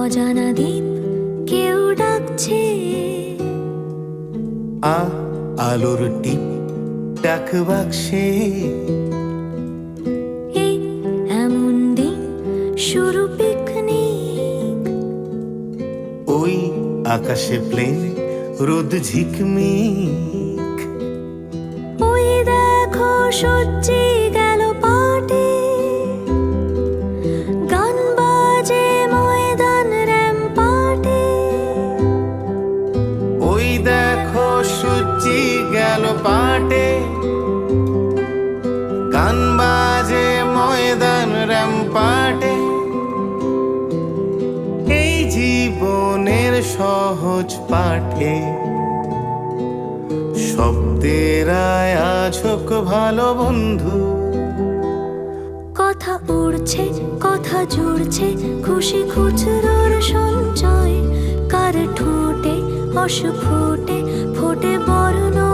অজানা দ্বীপ কেউ ডাকছে। আ আলোর টিপ ডাক বাক্সে। এমন দিন শুরু পিকনিক। ওই আকাশে প্লেন রোদ ঝিকমিক। ওই দেখো সজ্জি দেখো সূচি গেল পাটে। গান বাজে ময়দান রামপাটে। এই জীবনের সহজ পাঠে। শব্দের আয়াজ ভালো বন্ধু। কথা উড়ছে, কথা জুড়ছে খুশি খুচরোর অসু ফুটে ফুটে বরণ